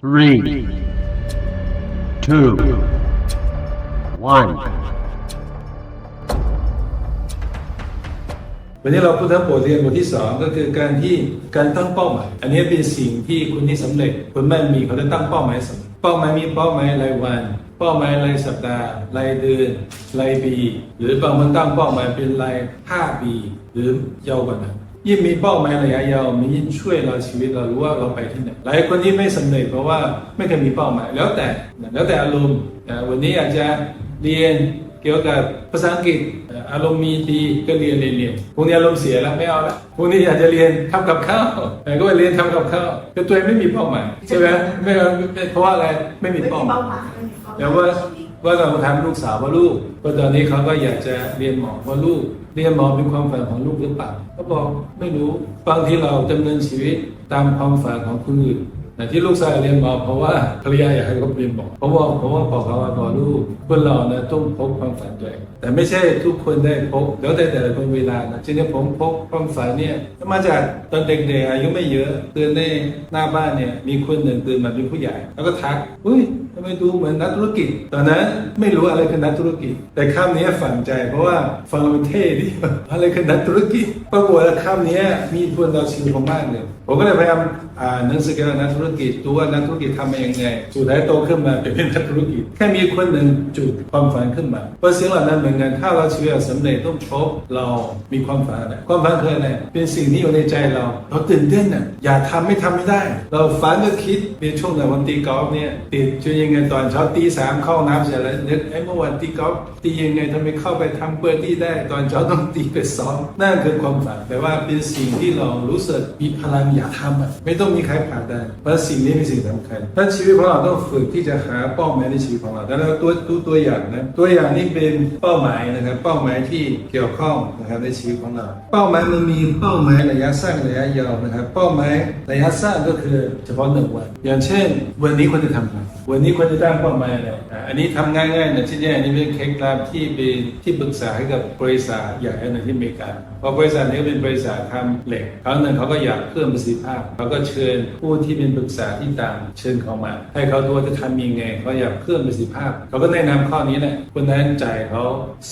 three, two, one. วันนี้เราพูดถึงบทเรียนบทที่สองก็คือการที่การตั้งเป้าหมาย อันนี้เป็นสิ่งที่คนที่สำเร็จคนแม่มีเขาจะตั้งเป้าหมายสำเร็จเป้าหมายมีเป้าหมายรายวัน เป้าหมายรายสัปดาห์รายเดือนรายปี หรือบางคนตั้งเป้าหมายเป็นรายห้าปีหรือยาวกว่านั้น ยิ่งมีเป้าหมายระยะยาวมันยิ่งช่วยเราชีวิตเรารู้ว่าเราไปที่ไหนหลายคนที่ไม่สำเร็จเพราะว่าไม่เคยมีเป้าหมายแล้วแต่แล้วแต่อารมณ์อ่าวันนี้อาจจะเรียนเกี่ยวกับภาษาอังกฤษเอ่ออารมณ์มีดีก็เรียนเรียนเรียนพวกนี้อารมณ์เสียแล้วไม่เอาละพวกนี้อยากจะเรียนทำกับข้าวเออก็ไปเรียนทำกับข้าวคือตัวเองไม่มีเป้าหมายใช่ไหมไม่เอาเพราะว่าอะไรไม่มีไม่มีเป้าหมายเป้าหมายไม่มีเป้าหมายแล้วว่า ว่าเราถามลูกสาวว่าลูกว่าตอนนี้เขาก็อยากจะเรียนหมอว่าลูก เรียนหมอเป็นความฝันของลูกหรือเปล่าเขาบอกไม่รู้บางทีเราดาเนินชีวิตตามความฝันของคนอื่นแต่ที่ลูกชายเรียนหมอเพราะว่าภรรยาอยากให้เขาเรียนหมอเพราะว่าเพราะว่าบอกเขาว่าพอลูกคนเราเนี่ยต้องพบความฝันตัวเอง แต่ไม่ใช่ทุกคนได้พบแล้วแต่แต่ละคนเวลานะทีนี้ผมพบความฝันเนี่ยมาจากตอนเด็กๆอายุไม่เยอะตื่นในหน้าบ้านเนี่ยมีคนหนึ่งตื่นมาเป็นผู้ใหญ่ แล้วก็ทักอุ้ยทำไมดูเหมือนนักธุรกิจ ตอนนั้นไม่รู้อะไรคือนักธุรกิจ แต่คำนี้ฝังใจเพราะว่าฟังมันเท่ดีอะไรคือนักธุรกิจปรากฏว่าคำนี้มีทวนเราชีวิตผมมากเลยผมก็เลยพยายามอ่านหนังสือเกี่ยวกับนักธุรกิจดูว่านักธุรกิจทำมายังไงสุดท้ายโตขึ้นมาเป็นนักธุรกิจ แค่มีคนหนึ่งจุดความฝันขึ้นมาเพราะสิ่งเหล่านั้นเมือนกันถ้าเราชีวิตเราสำเร็จต้องพบเรามีความฝันอะไรความฝันคืออะไรเป็นสิ่งที่อยู่ในใจเรา เราตื่นเต้นอะอย่ากทำไม่ทำไม่ได้ เราฝันก็คิดในช่วงไหนวันตีกอล์ฟเนี่ยติดจะยังไงตอนเช้าตีสามเข้าน้ำเสร็จแล้วนึกไอ้เมื่อวันตีกอล์ฟตียังไงทำไมเข้าไปทำเปิดที่ได้ ตอนเช้าต้องตีไปซ้อมนั่นคือความฝันแต่ว่าเป็นสิ่งที่เรารู้สึกมีพลังอยากทำอะไม่ต้องมีใครผ่านได้เพราะสิ่งนี้เป็นสิ่งสำคัญถ้าชีวิตของเราต้องฝึกที่จะหาเป้าหมายในชีวิตของเราแต่เราตัวตัวตัวอย่างนะตัวอย่างนี้เป็นเป้าหมายนะครับ เป้าหมายที่เกี่ยวข้องนะครับในชีวิตของเรา เป้าหมายมันมีเป้าหมายระยะสั้นระยะยาวนะครับ เป้าหมายระยะสั้นก็คือเฉพาะหนึ่งวัน อย่างเช่น วันนี้ควรจะทำอะไรวันนี้ควรจะตั้งเป้าหมายอะไรอันนี้ทำง่ายๆนะที่นี่อันนี้เป็นเคล็ดลับที่เป็นที่ปรึกษาให้กับบริษัทใหญ่ในที่อเมริกาพราะบริษัทนี้เป็นบริษัททำเหล็กครั้งหนึ่งเขาก็อยากเพิ่มประสิทธิภาพเขาก็เชิญผู้ที่เป็นปรึกษาที่ต่างเชิญเขามา ให้เขาดูว่าจะทำยังไงเขาอยากเพิ่มประสิทธิภาพเขาก็แนะนำข้อนี้แหละคนนั้นจ่ายเขา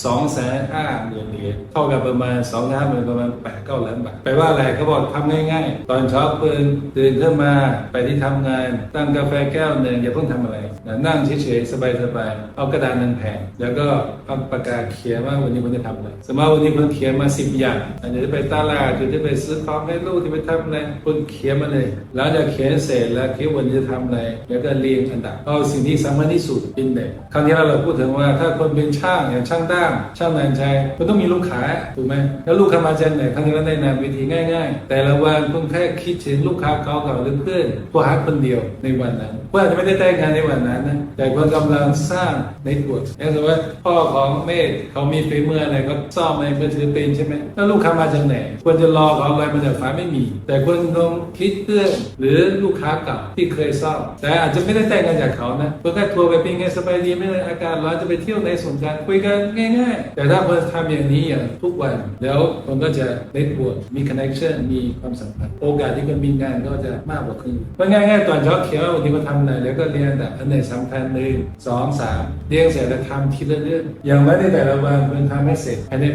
สองแสนห้าหมื่นเหรียญเท่ากับประมาณสองห้าหมื่นประมาณแปดเก้าล้านบาทแปลว่าอะไรเขาบอกทำง่าย ๆ ตอนเช้าเพิ่นตื่นขึ้นมาไปที่ทำงาน ตั้งกาแฟแก้วหนึ่งอย่าเพิ่งทำอะไรนั่งเฉยๆสบายๆเอากระดานหนึ่งแผ่นแล้วก็เอาปากกาเขียนว่าวันนี้คุณจะทำอะไรสมมติวันนี้คุณเขียนมาสิบอย่างอาจจะไปตลาดหรือจะไปซื้อของให้ลูกจะไปทำอะไรคุณเขียนมาเลยแล้วจะเขียนเสร็จแล้วคิดวันจะทำอะไรแล้วก็เรียงอันดับเอาสิ่งที่สำคัญที่สุดเป็นเด็กคราวนี้เราพูดถึงว่าถ้าคนเป็นช่างอย่างช่างด้ามช่างงานชัยคุณต้องมีลูกค้าถูกไหมแล้วลูกค้ามาจากไหนครั้งนี้เราได้นำวิธีง่าย ๆ แต่ละวันคุณแค่คิดถึงลูกค้าเก่าๆหรือเพื่อนผู้หาคนเดียวในวันนั้นเพื่อนอาจจะไม่ได้แต่งงานในวันนั้นนะแต่คนกำลังสร้างในตัวอย่างสมมติว่าพ่อของเมธเขามีฝีมืออะไรก็ซ่อมในมือถือเป็นใช่ไหมแล้วลูกค้ามาจากไหนควรจะรอเขาอะไรมาจากฟ้าไม่มี แต่ควรต้องคิดเพื่อนหรือลูกค้าเก่าที่เคยซ่อมแต่อาจจะไม่ได้แต่งงานจากเขานะเพื่อแค่ทัวร์ไปเป็นไงสบายดีไม่เลยอากาศร้อนจะไปเที่ยวในสงการคุยกันง่าย ๆ แต่ถ้าคนทำอย่างนี้อย่างทุกวัน แล้วคนก็จะเน็ตบวกมีคอนเนคชั่นมีความสัมพันธ์โอกาสที่คนมีงานก็จะมากกว่าครึ่งเพราะง่าย ๆ ตอนเช้าเขียววันนี้มาทำอะไรแล้วก็เรียนอันดับอันไหนสำคัญหนึ่งสองสามเรียงเสร็จแล้วทำทีละเรื่องอย่างไม่ได้แต่ละวันมันทำให้เสร็จภายใน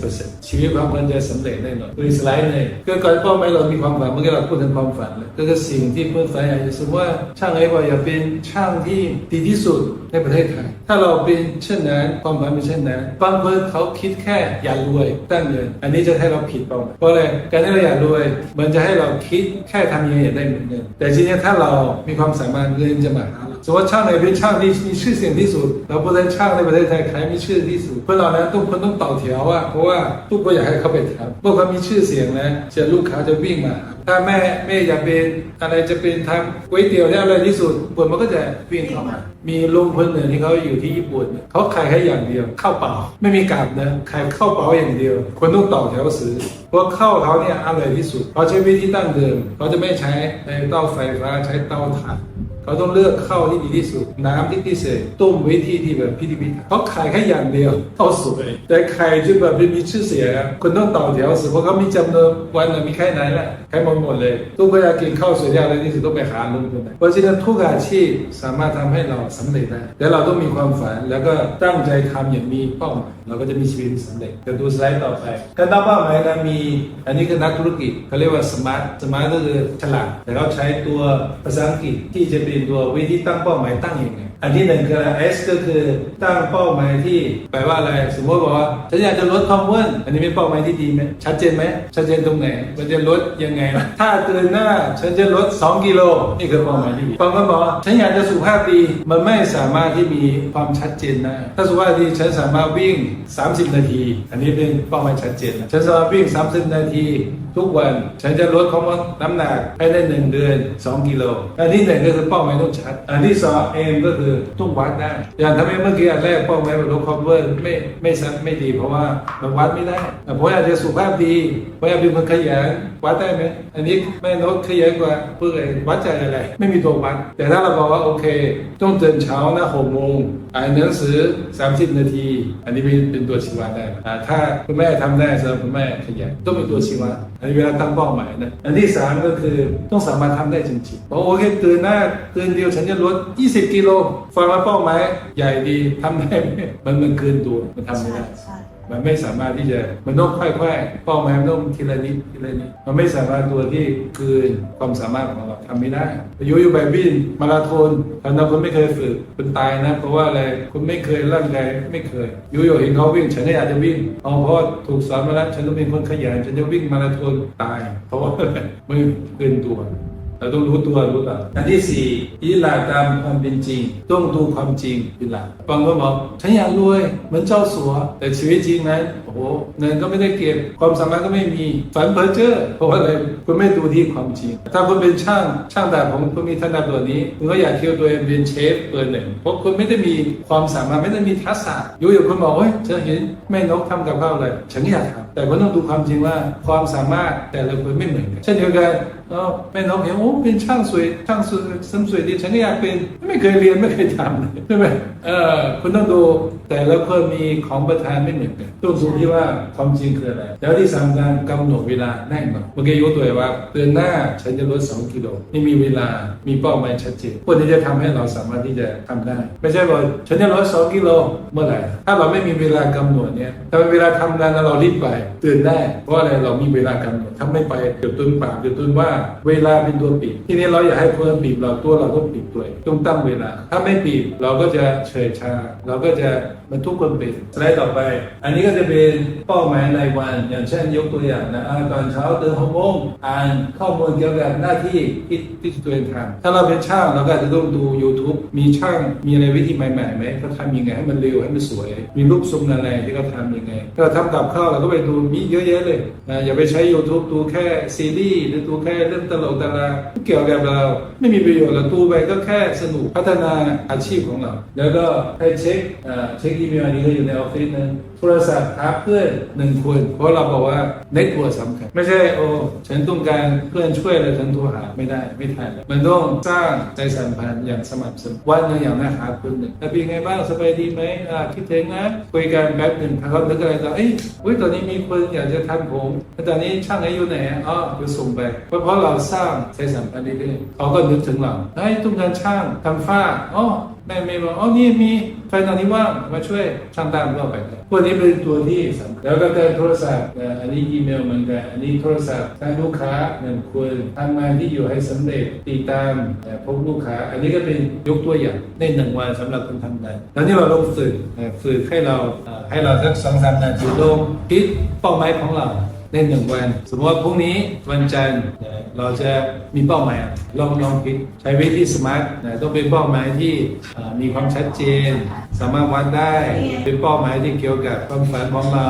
80%ชีวิตของคนจะสำเร็จแน่นอนคือสไลด์เลยคือก่อนเป้าหมายเรามีความฝันเมื่อกี้เราพูดถึงความฝันเลยก็คือสิ่งที่เพื่อนฝันอยากจะสมมติว่าช่างไอ้บอกอยากเป็นช่างที่ดีที่สุด ในประเทศไทย ถ้าเราเป็นเช่นนั้นความฝันเป็นเช่นนั้นบางคนเขาคิดแค่อยากรวยตั้งเงิน อันนี้จะให้เราผิดเป้าหมายเพราะอะไรการที่เราอยากรวย มันจะให้เราคิดแค่ทำยังไงอยากได้เหมือนเงินแต่ทีนี้ถ้าเรามีความสามารถเงินจะมาหาสมมติว่าช่างไหนเป็นช่างที่มีชื่อเสียงที่สุด เราพูดถึงช่างในประเทศไทยใครมีชื่อที่สุดเพื่อนเรานั้นทุกคนต้องต่อแถวว่าเพราะว่าทุกคนอยากให้เขาไปทำเมื่อเขามีชื่อเสียงนะเชื่อลูกค้าจะวิ่งมาหาถ้าแม่แม่อยากเป็นอะไรจะเป็นทำก๋วยเตี๋ยวได้อะไรที่สุดคนมันก็จะวิ่งเข้ามา มีลุงคนหนึ่งที่เขาอยู่ที่ญี่ปุ่นเนี่ยเขาขายแค่อย่างเดียวข้าวเปล่า ไม่มีกาบนะขายข้าวเปล่าอย่างเดียว คนต้องต่อแถวซื้อเพราะข้าวเขาเนี่ยอร่อยที่สุดเขาใช้วิธีตั้งเดิมเขาจะไม่ใช้เตาไฟฟ้าใช้เตาถ่าน เขาต้องเลือกข้าวที่ดีที่สุด น้ำที่พิเศษต้มวิธีที่แบบพิธีพิถันเขาขายแค่อย่างเดียวเข้าสวยแต่ไข่ที่แบบไม่มีชื่อเสียงคนต้องต่อแถวสิเพราะเขามีจำนวนวันละมีแค่ไหนแหละใครหมดหมดเลยทุกคนอยากกินข้าวสวยอย่างไรที่สุดต้องไปหาลุงทุนเพราะฉะนั้นทุกอาชีพสามารถทำให้เราสำเร็จได้แต่เราต้องมีความฝันแล้วก็ตั้งใจทำอย่างมีเป้าหมายเราก็จะมีชีวิตสำเร็จจะดูสไลด์ต่อไปการตั้งเป้าหมายนะมีอันนี้คือนักธุรกิจเขาเรียกว่าสมาร์ทสมาร์ทก็คือฉลาดแต่เขาใช้ตัวภาษาอังกฤษที่จะเป็นตัววิธีตั้งเป้าหมายตั้งยังไงอันที่หนึ่งคืออะไร S ก็คือตั้งเป้าหมายที่แปลว่าอะไร สมมติบอกว่าฉันอยากจะลดความอ้วนอันนี้เป็นเป้าหมายที่ดีไหมชัดเจนไหมชัดเจนตรงไหนมันจะลดยังไงวะถ้าเดือนหน้าฉันจะลด 2 กิโลนี่คือเป้าหมายที่ดีบางคนบอกว่าฉันอยากจะสุขภาพดีมันไม่สามารถที่มีความชัดเจนได้ถ้าสุขภาพดีฉันสามารถวิ่ง 30 นาที อันนี้เป็นเป้าหมายชัดเจนฉันสามารถวิ่ง 30 นาที ทุกวัน ฉันจะลดความน้ำหนักให้ได้หนึ่งเดือน 2 กิโล อันที่หนึ่งก็คือเป้าหมายต้องชัด อันที่สองเอมก็คือต้องวัดได้ อย่างทำไมเมื่อกี้อันแรกเป้าหมายลดความอ้วนไม่ไม่สัดไม่ดี เพราะว่ามันวัดไม่ได้แต่ผมอยากจะสุขภาพดีผมอยากเป็นคนขยันวัดได้ไหมอันนี้แม่นกขยันกว่าเพื่ออะไรวัดใจอะไร ไม่มีตัววัด แต่ถ้าเราบอกว่าโอเค ต้องตื่นเช้านะหกโมงอ่านหนังสือ 30 นาทีอันนี้เป็นเป็นตัวชี้วัดได้ถ้าคุณแม่ทำได้สำหรับคุณแม่ขยันต้องเป็นตัวชี้วัดอันนี้เวลาตั้งเป้าหมายนะอันที่สามก็คือต้องสามารถทำได้จริงๆบอกโอเคตื่นหน้าตื่นเดียวฉันจะลด 20 กิโลฟังมาเป้าหมายใหญ่ดีทำได้ไหมมันมันเกินตัวมันทำไม่ได้ มันไม่สามารถที่จะมันต้องค่อยๆเป้าหมายมันต้องทีละนิดทีละนิดมันไม่สามารถตัวที่เกินความสามารถของเราทำไม่ได้อยู่อยู่แบบวิ่งมาราธอนถ้านักคนไม่เคยฝึกคุณตายนะ เพราะว่าอะไรคุณไม่เคยร่างกายไม่เคยอยู่อยู่เห็นเขาวิ่งฉันก็อยากจะวิ่งเอาเพราะถูกสอนมาแล้วฉันต้องเป็นคนขยันฉันจะวิ่งมาราธอนตาย เพราะว่าอะไรไม่เกินตัว เราต้องรู้ตัวรู้ตัวอันที่สี่อีหลักตามความเป็นจริง ต้องดูความจริงเป็นหลักบางคนบอกฉันอยากรวยเหมือนเจ้าสัว แต่ชีวิตจริงนั้นโอ้โหเงินก็ไม่ได้เก็บ ความสามารถก็ไม่มีฝันเพ้อเจ้อเพราะอะไรคุณไม่ดูที่ความจริง ถ้าคุณเป็นช่างช่างดาบของคุณมีถนัดตัวนี้คุณก็อยากคิดว่าตัวเองเป็นเชฟเบอร์หนึ่งเพราะคุณไม่ได้มีความสามารถไม่ได้มีทักษะอยู่ๆคุณบอกเฮ้ยฉันเห็นแม่นกทำกับข้าวเลยฉันอยากทำแต่คุณต้องดูความจริงว่าความสามารถแต่ละคนไม่เหมือนกันเช่นเดียวกัน แล้วแม่น้องเห็นโอ้เป็นช่างสวยช่างสวยเสริมสวยดีฉันก็อยากเป็นไม่เคยเรียนไม่เคยทำเลยใช่ไหมเออคุณต้องดู แต่และคนมีของประทานไม่เหมือนกันต้องดูที่ว่าความจริงคืออะไร แล้วที่สำคัญกำหนดเวลาแน่นอนเมื่อกี้ยกตัวองว่าเดือนหน้าฉันจะลด2กิโลนี่มีเวลามีเป้าหมายชัดเจนพวกนี้จะทำให้เราสามารถที่จะทำได้ ไม่ใช่ว่าฉันจะลด2กิโลเมื่อไหร่ ถ้าเราไม่มีเวลากำหนดเนี่ยถ้าเวลาทำงานเรารีบไปตื่นได้ เพราะอะไรเรามีเวลากำหนดถ้าไม่ไปเดี๋ยวตุนปากเดี๋ยวตุนว่าเวลาเป็นตัวปีบทีนี้เราอยากให้เพิ่มปีบเราตัวเราต้องปีบด้วยต้องตั้งเวลา ถ้าไม่ปีบเราก็จะเฉยชาเราก็จะบรรทุกคนเป็นสไลด์ต่อไป อันนี้ก็จะเป็นเป้าหมายรายวัน อย่างเช่นยกตัวอย่างนะอ่าตอนเช้าตื่นหกโมงอ่านข้อมูลเกี่ยวกับหน้าที่ที่ที่ตัวเองทำถ้าเราเป็นช่างเราก็อาจจะต้องดู YouTube มีช่างมีอะไรวิธีใหม่ๆไหมเขาทำยังไงให้มันเร็วให้มันสวย มีรูปทรงอะไรที่เขาทำยังไงถ้าเราทำกับข้าวเราก็ไปดูมีเยอะแยะเลยนะอย่าไปใช้ YouTube ดูแค่ซีรีส์หรือดูแค่เรื่องตลกดาราเกี่ยวกับเราไม่มีประโยชน์เราดูไปก็แค่สนุกพัฒนาอาชีพของเรา แล้วก็ให้เช็คเออเช็คอีเมลอันนี้ก็อยู่ในออฟฟิศนะโทรศัพท์หาเพื่อนหนึ่งคน เพราะเราบอกว่าเน็ตเวิร์สำคัญ ไม่ใช่โอ้ฉันต้องการเพื่อนช่วยเลยฉันโทรหาไม่ได้ไม่ทันมันต้องสร้างใจสัมพันธ์อย่างสม่ำเสมอวันหนึ่งอย่างน้อยหาคนหนึ่งแล้วเป็นไงบ้างสบายดีไหมอ่าคิดถึงนะคุยกันแป๊บหนึ่งถ้าเขานึกอะไรต่อเอ้ยเฮ้ยตอนนี้มีคนอยากจะทำผมแล้วตอนนี้ช่างไหนอยู่ไหนอ๋อเดี๋ยวส่งไปเพราะเพราะเราสร้างใจสัมพันธ์เรื่อยๆเขาก็นึกถึงเราเฮ้ยต้องการช่างทำฝ้าอ๋อ แม่เมย์บอกอ๋อนี่มีแฟนตอนนี้ว่างมาช่วยช่างตามเราไปครับพวกนี้เป็นตัวที่สำคัญแล้วก็การโทรศัพท์อันนี้อีเมลเหมือนกันอันนี้โทรศัพท์ทางลูกค้าหนึ่งคนทำงานที่อยู่ให้สำเร็จติดตามพบลูกค้า อันนี้ก็เป็นยกตัวอย่างในหนึ่งวันสำหรับคนทำงานแล้วนี่เราลงฝึกนะฝึกให้เราให้เราสักสองสามนาทีลงคิดเป้าหมายของเรา ในหนึ่งวัน สมมติว่าพรุ่งนี้วันจันทร์เราจะมีเป้าหมายลองลองคิดใช้วิธีสมาร์ทต้องเป็นเป้าหมายที่มีความชัดเจน สามารถวัดได้เป็นเป้าหมายที่เกี่ยวกับความฝันของเรา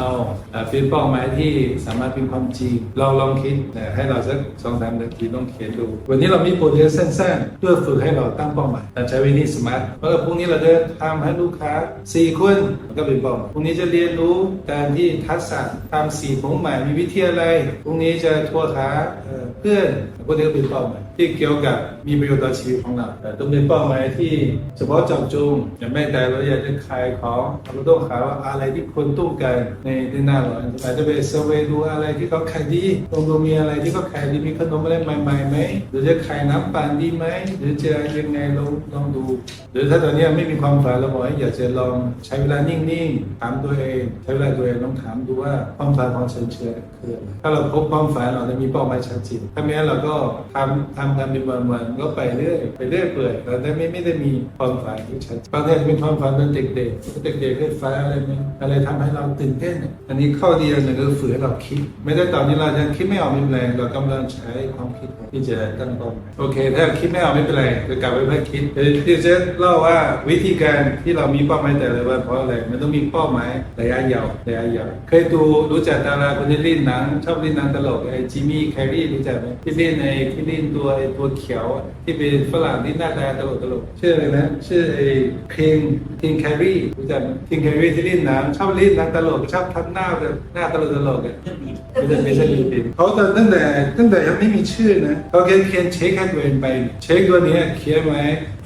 เป็นเป้าหมายที่สามารถเป็นความจริงลองลองคิดให้เราสักสองสามนาทีลองเขียนดู วันนี้เรามีโปรเจกต์สั้นๆเพื่อฝึกให้เราตั้งเป้าหมายใช้วิธีสมาร์ทเพราะว่าพรุ่งนี้เราจะทำให้ลูกค้าสี่คนก็เป็นเป้าหมายพรุ่งนี้จะเรียนรู้การที่ทักษะทำสีผมใหม่มีวิธีอะไรพรุ่งนี้จะโทรหาเอ่อเพื่อนพวกนี้ก็เป็นเป้าหมาย ที่เกี่ยวกับมีประโยชน์ต่อชีวิตของเราแต่ต้องเป็นเป้าหมายที่เฉพาะเจาะจงอย่างไม่แต่เราอยากจะขายของเราต้องหาว่าอะไรที่คนต้องการในในหน้าราอนอาจจะไปเซอร์เวดูอะไรที่เขาขายดีลองดูมีอะไรที่เขาขายดีมีขนมอะไรใหม่ๆไหมหรือจะขายน้ำปั่นดีไหมหรือจะยังไงลองลองดู หรือถ้าตอนนี้ไม่มีความฝันเราบอกว่าอยากจะลองใช้เวลานิ่งๆถามตัวเองใช้เวลาตัวเองลองถามดูว่าความฝันของฉันคืออะไรคืออะไรถ้าเราพบความฝันเราจะมีเป้าหมายชัดเจนถ้าไม่งั้นเราก็ทำทำกันเป็นวันๆก็ไปเรื่อยไปเรื่อยเปื่อยเราได้ไม่ไม่ได้มีความฝันที่ชัดบางทีจะเป็นความฝันตอนเด็กๆเด็กๆเคยฝันอะไรไหมอะไรทำให้เราตื่นเต้นอันนี้ข้อดีอันหนึ่งก็คือฝืนเราคิด ไม่ได้ตอนนี้เรายังคิดไม่ออกไม่เป็นไรเรากำลังใช้ความคิดที่จะตั้งเป้าหมายโอเค ถ้าคิดไม่ออกไม่เป็นไรก็กลับไปเพื่อคิดเดี๋ยวที่จะเล่าว่าวิธีการที่เรามีเป้าหมายแต่ละวันเพราะอะไรมันต้องมีเป้าหมายระยะยาวระยะยาวเคยดูรู้จักดาราคนที่เล่นหนังชอบเล่นหนังตลกไอ้จิมมี่แคร์รีรู้จักไหมที่เล่นในที่เล่นตัวไอ้ตัวเขียวที่เป็นฝรั่งที่หน้าตาตลกตลกชื่ออะไรนะ ชื่อไอ้เพลงเพลงแครีรู้จักไหมเพลงแครีที่เล่นหนังชอบเล่นหนังตลกชอบทำหน้าแบบหน้าตลกตลกอะไม่ใช่ไม่ใช่ลีปินเขาตอนตั้งแต่ตั้งแต่ยังไม่มีชื่อนะเขาเขียนเขียนเช็คให้ตัวเองไป เช็คตัวเนี้ยเขียนไว้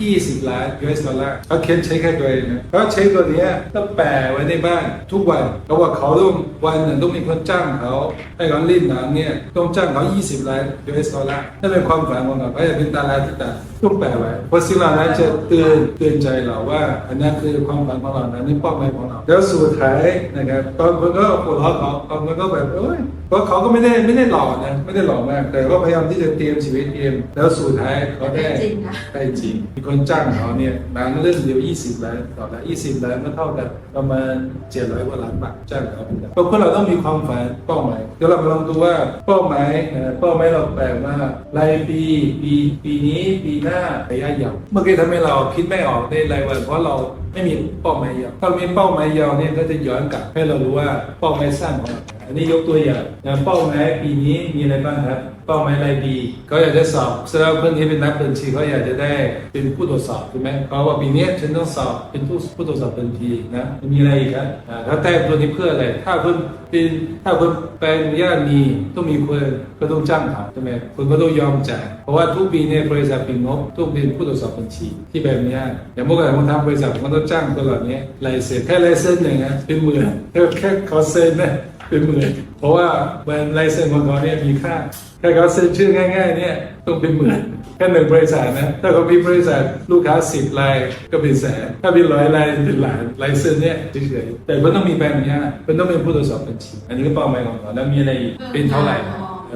20 ล้าน US ดอลลาร์เขาเขียนเช็คให้ตัวเองนะเขาเช็คตัวเนี้ยต้องแปะไว้ในบ้านทุกวันเพราะว่าเขาต้องวันหนึ่งต้องมีคนจ้างเขาให้เขาเล่นหนังเนี่ยต้องจ้างเขา 20 ล้าน US ดอลลาร์นั่นเป็นความฝันของเราเขาอยากเป็นดาราที่ดังต้องแปะไว้เพราะสิ่งเหล่านั้นจะเตือนเตือนใจเราว่า อันนั้นคือความฝันของเรานะนี่เป้าหมายของเรา แล้วสุดท้ายนะครับตอนคนก็หัวเราะเขาตอนคนก็แบบเอ้ยเพราะเขาก็ไม่ได้ไม่ได้หล่อนะไม่ได้หล่อมาก แต่ก็พยายามที่จะเตรียมชีวิตเตรียมแล้วสุดท้ายเขาได้ได้จริงนะได้จริงมีคนจ้างเขาเนี่ยหนังเรื่องเดียว20ล้านต่อละ20ล้านก็เท่ากับประมาณ700กว่าล้านบาทจ้างเขาเป็นแบบเพราะเราต้องมีความฝันเป้าหมายเดี๋ยวเรามาลองดูว่าเป้าหมายเอ่อเป้าหมายเราแปลว่ารายปีปีปีนี้ปีหน้าระยะยาวเมื่อกี้ทำให้เราคิดไม่ออกในรายวันเพราะเราไม่มีเป้าหมายยาวถ้าเรามีเป้าหมายยาวเนี่ยก็จะย้อนกลับให้เรารู้ว่าเป้าหมายสั้นของเราอันนี้ยกตัวอย่างอย่างเป้าหมายปีนี้มีอะไรบ้างครับ เป้าหมายรายปีเขาอยากจะสอบสำหรับคนที่เป็นนักบัญชีเขาอยากจะได้เป็นผู้ตรวจสอบถูกไหมเขาว่าปีนี้ฉันต้องสอบเป็นผู้ผู้ตรวจสอบบัญชีนะมีอะไรอีกครับอ่าเขาแต่งตัวนี้เพื่ออะไร ถ้าคุณเป็นถ้าคุณแปลงอนุญาตมีต้องมีคนก็ต้องจ้างเขาใช่ไหมคุณก็ต้องยอมจ่ายเพราะว่าทุกปีเนี่ยบริษัทเป็นงบต้องเป็นผู้ตรวจสอบบัญชีที่แบบนี้อย่างเมื่อก่อนผมทำบริษัทผมก็ต้องจ้างตัวเหล่านี้ลายเซ็นแค่ลายเซ็นหนึ่งนะเป็นหมื่นแค่แค่ขอเซ็นนะเป็นหมื่นเพราะว่าแบรนด์ไลเซ็นของเขาเนี่ยมีค่า แค่เขาเซ็นชื่อง่ายๆเนี่ยต้องเป็นหมื่นแค่หนึ่งบริษัทนะ ถ้าเขามีบริษัทลูกค้าสิบรายก็เป็นแสนถ้าเป็นร้อยรายเป็นล้านไลเซนเนี่ยเฉยๆแต่มันต้องมีแบรนด์อนุญาตมันต้องเป็นผู้ตรวจสอบบัญชีอันนี้ก็เป้าหมายของเราแล้วมีอะไรเป็นเท่าไหร่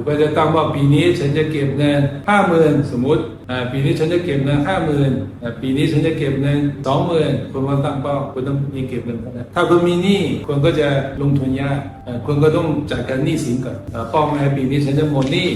ก็จะตั้งว่าปีนี้ฉันจะเก็บเงินห้าหมื่นสมมติ ปีนี้ฉันจะเก็บเงินห้าหมื่นปีนี้ฉันจะเก็บเงินสองหมื่นคุณก็ตั้งเป้าคุณต้องมีเก็บเงินนะถ้าคุณมีหนี้คุณก็จะลงทุนยากคุณก็ต้องจัดการหนี้สินก่อนเป้าหมายปีนี้ฉันจะหมดหนี้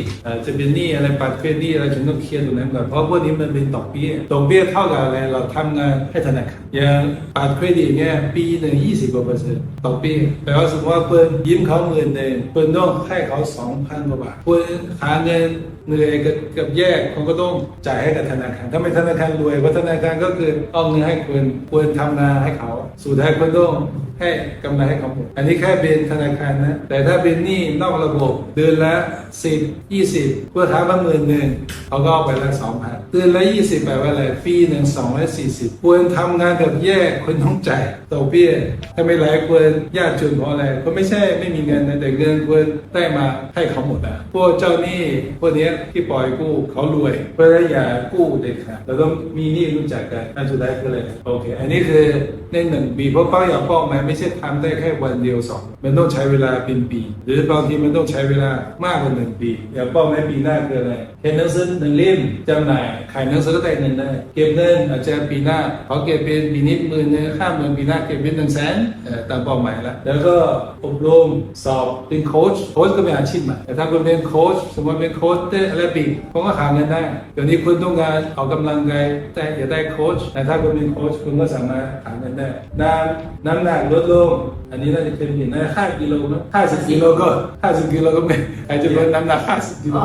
จะเป็นหนี้อะไรปัดเครดิตอะไรฉันต้องเคลียร์ตรงนั้นก่อนเพราะพวกนี้มันเป็นดอกเบี้ยดอกเบี้ยเท่ากับอะไรเราทำงานให้ธนาคารอย่างปัดเครดิตเนี่ยปีหนึ่งยี่สิบกว่าเปอร์เซ็นต์ดอกเบี้ยแปลว่าสมมติว่าเพิ่นยืมเขาหมื่นหนึ่งเพิ่นต้องให้เขาสองพันกว่าบาทเพิ่นหาเงินเหนื่อยกับกับแยกคุณก็ต้องจ่ายให้กับธนาคารถ้าไม่ธนาคารรวยเพราะธนาคารก็คือเอาเงินให้คุณควรทำนาให้เขาสุดท้ายคุณต้องให้กำไรให้เขาหมดอันนี้แค่เป็นธนาคารนะ แต่ถ้าเป็นหนี้นอกระบบ เดือนละสิบยี่สิบเพื่อทำมาหมื่นหนึ่งเขาก็เอาไปละสองพันเดือนละยี่สิบแปลว่าอะไรปีหนึ่งสองร้อยสี่สิบควรทำงานแบบแยกคุณต้องจ่ายดอกเบี้ยถ้าไม่หลายควรยากจนเพราะอะไรก็ไม่ใช่ไม่มีเงินนะแต่เงินควรได้มาให้เขาหมดอะพวกเจ้าหนี้พวกนี้ที่ปล่อยกู้เขารวยเพราะฉะนั้นอย่ากู้เด็ดขาดเราต้องมีหนี้รู้จักกันอันสุดท้ายคืออะไรโอเค อันนี้คือในหนึ่งปีเพราะเป้าอย่างเป้าหมายไม่ใช่ทำได้แค่วันเดียวสองมันต้องใช้เวลาเป็นปี หรือบางทีมันต้องใช้เวลามากกว่าหนึ่งปีอย่างเป้าหมายปีหน้าคืออะไร เขียนหนังสือหนึ่งเล่มจำหน่ายขายหนังสือก็ได้เงินได้ เก็บเงินอาจจะปีหน้าเขาเก็บเป็นปีนี้หมื่นหนึงห้ามหมื่นปีหน้าเก็บเป็นหนึ่งแสนเออตามเป้าหมายแล้วแล้วก็อบรมสอบเป็นโค้ชโค้ชก็เป็นอาชีพใหม่แต่ถ้าคุณเป็นโค้ชสมมติเป็นโค้ชเต้อะไรปีคุณก็หาเงินได้เดี๋ยวนี้คุณต้องการออกกำลังกายแต่อย่าได้โค้ชแต่ถ้าคุณเป็นโค้ชคุณก็สามารถหาเงินได้น้ำน้ำหนักลดลงอันนี้น่าจะเป็นผิดนะห้ากิโลนะห้าสิบกิโลก็ห้าสิบกิโลก็ไม่ใครจะลดน้ำหนักห้าสิบกิโล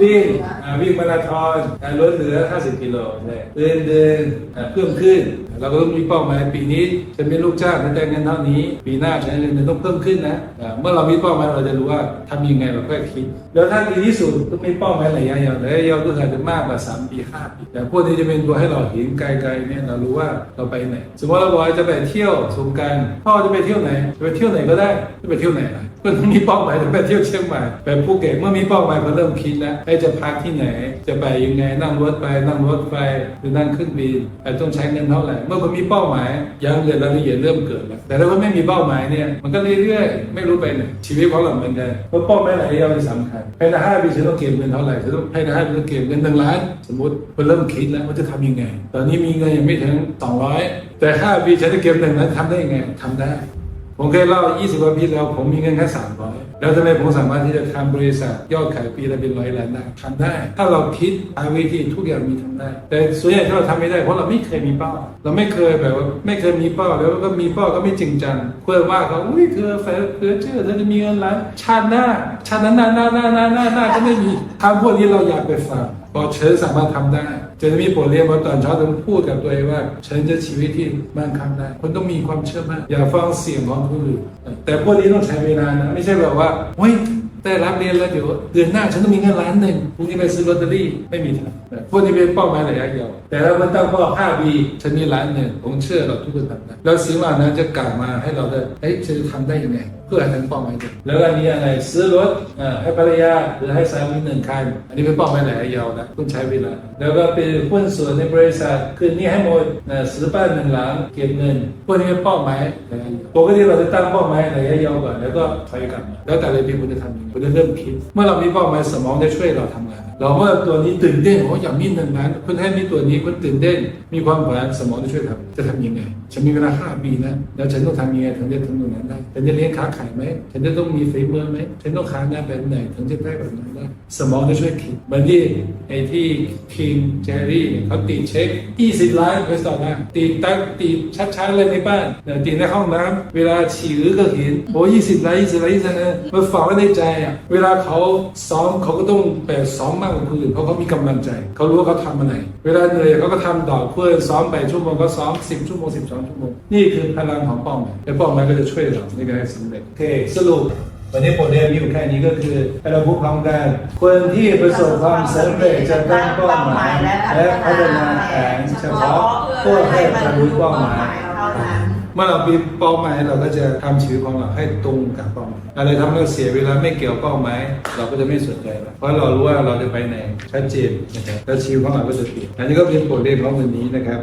วิ่งอ่าวิ่งมาราธอนลดเหลือ 50 กิโลเลยเดินเดินอ่าเพิ่มขึ้น เราก็ต้องมีเป้าหมายปีนี้จะเป็นลูกจ้างฉันได้เงินเท่านี้ ปีหน้าฉันได้เงินต้องเพิ่มขึ้นนะอ่าเมื่อเรามีเป้าหมายเราจะรู้ว่าทำยังไงเราก็คิด แล้วถ้าดีที่สุดต้องมีเป้าหมายระยะยาวระยะยาวก็อาจจะมากกว่า 3 ปี 5 ปี แต่พวกนี้จะเป็นตัวให้เราเห็นไกลๆเนี่ยเรารู้ว่าเราไปไหน สมมติเราบอกว่าจะไปเที่ยวสงกรารพ่อจะไปเที่ยวไหนจะไปเที่ยวไหนก็ได้จะไปเที่ยวไหนล่ะก็ต้อมีเป้าหมายจะไปเที่ยวเชียงใหม่ไปภูเก็ตเมื่อมีเป้าหมายก็เริ่มคิดแล้วไอ้จะพักที่ไหน จะไปยังไงนั่งรถไปนั่งรถไฟหรือนั่งเครื่องบินไอ้ต้องใช้เงินเท่าไหร่เมื่อมันมีเป้าหมายยังเหลือรายละเอียดเริ่มเกิดแล้วแต่ถ้าว่าไม่มีเป้าหมายเนี่ยมันก็เรื่อยๆไม่รู้ไปไหนชีวิตของเราเหมือนกันเพราะเป้าหมายไหนยาวเป็นสำคัญภายในห้าปีฉันต้องเก็บเงินเท่าไหร่ฉันต้องภายในห้าปีต้องเก็บเงินหนึ่งล้านสมมติมันเริ่มคิดแล้วว่าจะทำยังไง ตอนนี้มีเงินยังไม่ถึง200แต่ห้าปีฉันจะเก็บหนึ่งล้านทำได้ยังไงทำได้ ผมเคยเล่า 20กว่าปีแล้ว ผมมีเงินแค่300 แล้วทำไมผมสามารถที่จะทำบริษัทยอดขายปีละเป็นร้อยล้านได้ทำได้ ถ้าเราคิดหาวิธีทุกอย่างมีทำได้ แต่ส่วนใหญ่ที่เราทำไม่ได้เพราะเราไม่เคยมีเป้า เราไม่เคยแบบว่าไม่เคยมีเป้าแล้วก็มีเป้าก็ไม่จริงจังเพื่อว่าเขาอุ้ยเธอแฟนเธอเชื่อเธอจะมีเงินล้านชาติหน้าชาตินั้นหน้าหน้าหน้าหน้าหน้าหน้าก็ไม่มีทำพวกนี้เราอยากไปฟังพอเชิญสามารถทำได้ จะมีบทเรียนว่าตอนเช้าต้องพูดกับตัวเองว่า ฉันจะชีวิตที่มั่งคั่งได้คนต้องมีความเชื่อมั่นอย่าฟังเสียงของคนอื่นแต่พวกนี้ต้องใช้เวลานะไม่ใช่แบบว่าเฮ้ย ได้รับเรียนแล้วเดี๋ยวเดือนหน้าฉันต้องมีเงินล้านหนึ่งพรุ่งนี้ไปซื้อลอตเตอรี่ไม่มีทางพวกนี้เป็นเป้าหมายระยะยาวแต่ถ้ามันตั้งเป้า 5 ปี ฉันมีล้านหนึ่งผมเชื่อเราทุกคนทำได้แล้วสิ่งเหล่านั้นจะกลับมาให้เราได้เฮ้ยจะทำได้ยังไงเพื่อให้ถึงเป้าหมายเดิมแล้วก็มีอะไรซื้อรถเออให้ภรรยาหรือให้สามีหนึ่งคันอันนี้เป็นเป้าหมายระยะยาวนะต้องใช้เวลา แล้วก็เป็นหุ้นส่วนในบริษัทคืนนี้ให้หมดเออซื้อบ้านหนึ่งหลังเก็บเงินพวกนี้เป็นเป้าหมายระยยาวปกติเราจะตั้งเป้าหมายระยะยาวก่อนแล้วก็ถอยกลับแล้วแต่ละปีคุณจะทำยังไงคุณจะเริ่มคิด เมื่อเรามีเป้าหมายสมองจะช่วยเราทำงาน เราเมื่อตัวนี้ตื่นเต้นโอ้อยากมีหนึ่งล้านคุณให้มีตัวนี้คุณตื่นเต้น มีความฝันสมองจะช่วยทำจะทำยังไงฉันมีเวลาห้าปีนะแล้วฉันต้องทำยังไงถึงจะถึงตรงนั้นได้ฉันจะเลี้ยงค้าขายไหมฉันจะต้องมีฝีมือไหมฉันต้องหางานแบบไหนถึงจะได้แบบนั้นได้สมองจะช่วยคิดเหมือนที่ไอ้ที่คิงเจอรี่เขาตีเช็ค 20 ล้านไปต่อหน้าตีตั้งตีชัดๆเลยในบ้านตีในห้องน้ำเวลาฉี่หรือก็เห็นโอ้20ล้าน20ล้าน20ล้านมันฝังไว้ในใจอะเวลาเขาซ้อมเขาก็ต้องแบบซ้อมมากกว่าคนอื่นเพราะเขามีกำลังใจ เขารู้ว่าเขาทำอะไร เวลาเหนื่อยเขาก็ทำต่อเพื่อซ้อมไปชั่วโมงก็ซ้อม10ชั่วโมง12ชั่วโมงนี่คือพลังของป้าหมและป้าหมายก็จะช่วยเราในการสำเร็จโอเคสรุปวันนี้บทเรียนมีอยู่แค่นี้ก็คือให้เราพูดพร้อมกันคนที่ประสบความสำเร็จจะตั้งเป้าหมาย และพัฒนาแผนเฉพาะเพื่อให้บรรลุเป้าหมาย มื่อเรามีเป้าหมายเราก็จะทำชีวิตของเราให้ตรงกับเป้าหมายอะไรทำให้เราเสียเวลาไม่เกี่ยวเป้าหมายเราก็จะไม่สนใจเพราะเรารู้ว่าเราจะไปไหนชัดเจนนะครับแล้วชีวิตของเราก็จะเปลี่ยนอันนี้ก็เป็นบทเรียนของวันนี้นะครับ